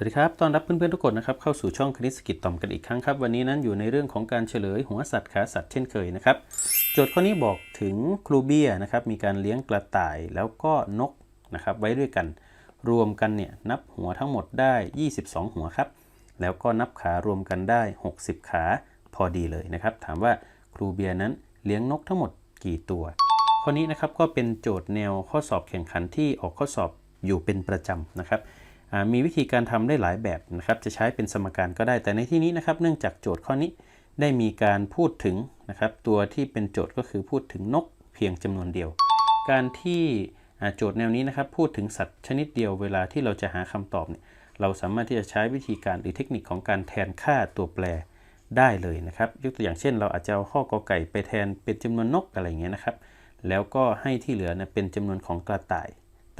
สวัสดีครับ ตอนรับเพื่อนๆทุกคนนะครับ เข้าสู่ช่องคณิตสกิจต่อมกันอีกครั้งครับ วันนี้นั้นอยู่ในเรื่องของการเฉลยหัวสัตว์ขาสัตว์เช่นเคยนะครับ โจทย์ข้อนี้บอกถึงครูเบียนะครับ มีการเลี้ยงกระต่ายแล้วก็นกนะครับไว้ด้วยกัน รวมกันเนี่ยนับหัวทั้งหมดได้ 22 หัวครับ แล้วก็นับขารวมกันได้ 60 ขาพอดีเลยนะครับ ถามว่าครูเบียนั้นเลี้ยงนกทั้งหมดกี่ตัว ข้อนี้นะครับก็เป็นโจทย์แนวข้อสอบแข่งขันที่ออกข้อสอบอยู่เป็นประจำนะครับ มีวิธีการทำได้หลายแบบนะครับ จะใช้เป็นสมการก็ได้ แต่ในที่นี้นะครับ เนื่องจากโจทย์ข้อนี้ได้มีการพูดถึงนะครับ ตัวที่เป็นโจทย์ก็คือพูดถึงนกเพียงจำนวนเดียว การที่โจทย์แนวนี้นะครับ พูดถึงสัตว์ชนิดเดียวเวลาที่เราจะหาคำตอบเนี่ย เราสามารถที่จะใช้วิธีการหรือเทคนิคของการแทนค่าตัวแปรได้เลยนะครับ ยกตัวอย่างเช่น เราอาจจะเอาข้อกอไก่ไปแทนเป็นจำนวนนกอะไรเงี้ยนะครับ แล้วก็ให้ที่เหลือเนี่ยเป็นจำนวนของกระต่าย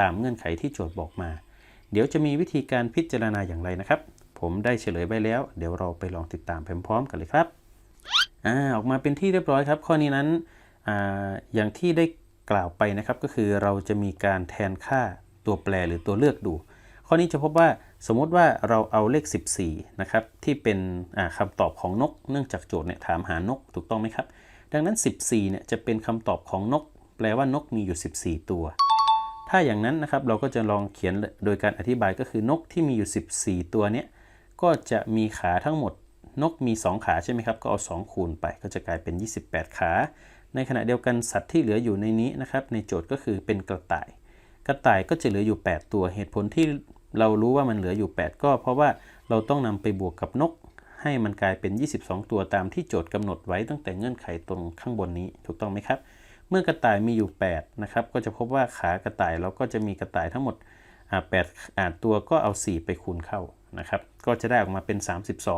ตามเงื่อนไขที่โจทย์บอกมา เดี๋ยวจะมีวิธีการพิจารณาอย่างไรนะครับ ผมได้เฉลยไว้แล้ว เดี๋ยวเราไปลองติดตามพร้อมๆกันเลยครับอ่าออกมาเป็นที่เรียบร้อยครับ ข้อนี้นั้นอาอย่างที่ได้กล่าวไปนะครับ ก็คือเราจะมีการแทนค่าตัวแปรหรือตัวเลือกดู ข้อนี้จะพบว่าสมมติว่าเราเอาเลข 14 นะครับ ที่เป็นอ่าคำตอบของนก เนื่องจากโจทย์เนี่ยถามหานกถูกต้องไหมครับ ดังนั้น 14 เนี่ยจะเป็นคำตอบของนก แปลว่านกมีอยู่ 14 ตัว ถ้าอย่างนั้นนะครับเราก็จะลองเขียนโดยการอธิบายก็คือนกที่มีอยู่ 14 ตัวเนี้ยก็จะมีขาทั้งหมดนกมี 2 ขาใช่ไหมครับ ก็เอา 2 คูณไปก็จะกลายเป็น 28 ขา ในขณะเดียวกันสัตว์ที่เหลืออยู่ในนี้นะครับในโจทย์ก็คือเป็นกระต่าย กระต่ายก็จะเหลืออยู่ 8 ตัวเหตุผลที่เรารู้ว่ามันเหลืออยู่ 8 ก็เพราะว่าเราต้องนำไปบวกกับนก ให้มันกลายเป็น 22 ตัวตามที่โจทย์กำหนดไว้ตั้งแต่เงื่อนไขตรงข้างบนนี้ถูกต้องไหมครับ เมื่อกระต่ายมีอยู่8นะครับก็จะพบว่าขากระต่ายเราก็จะมีกระต่ายทั้งหมด8อ่าตัวก็เอา 4 ไปคูณเข้านะครับก็จะได้ออกมาเป็น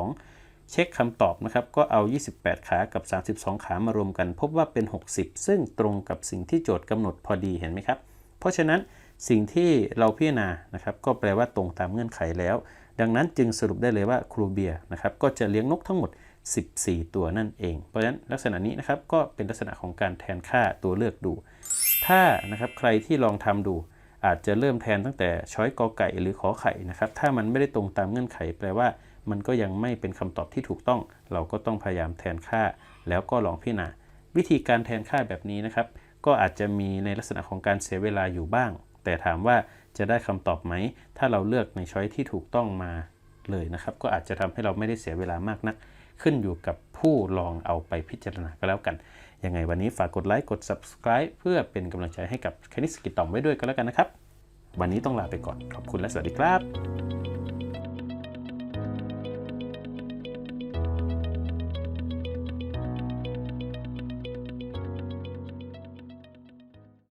32 เช็คคำตอบนะครับก็เอา 28 ขากับ 32 ขามารวมกัน พบว่าเป็น 60 ซึ่งตรงกับสิ่งที่โจทย์กำหนดพอดีเห็นไหมครับ เพราะฉะนั้นสิ่งที่เราพิจารณานะครับก็แปลว่าตรงตามเงื่อนไขแล้ว ดังนั้นจึงสรุปได้เลยว่าครูเบียร์นะครับก็จะเลี้ยงนกทั้งหมด 14 ตัวนั่นเอง เพราะฉะนั้นลักษณะนี้นะครับก็เป็นลักษณะของการแทนค่าตัวเลือกดู ถ้านะครับใครที่ลองทำดู อาจจะเริ่มแทนตั้งแต่ช้อยกอไก่หรือขอไข่นะครับ ถ้ามันไม่ได้ตรงตามเงื่อนไข แปลว่ามันก็ยังไม่เป็นคำตอบที่ถูกต้อง เราก็ต้องพยายามแทนค่า แล้วก็ลองพิจารณาวิธีการแทนค่าแบบนี้นะครับ ก็อาจจะมีในลักษณะของการเสียเวลาอยู่บ้าง แต่ถามว่าจะได้คำตอบไหม ถ้าเราเลือกในช้อยที่ถูกต้องมาเลยนะครับ ก็อาจจะทำให้เราไม่ได้เสียเวลามากนัก ขึ้นอยู่กับผู้ลองเอาไปพิจารณาก็แล้วกัน ยังไงวันนี้ฝากกดไลค์กด subscribe เพื่อเป็นกำลังใจให้กับคณิตสกิจต่อมไว้ด้วยก็แล้วกันนะครับ วันนี้ต้องลาไปก่อนขอบคุณและสวัสดีครับ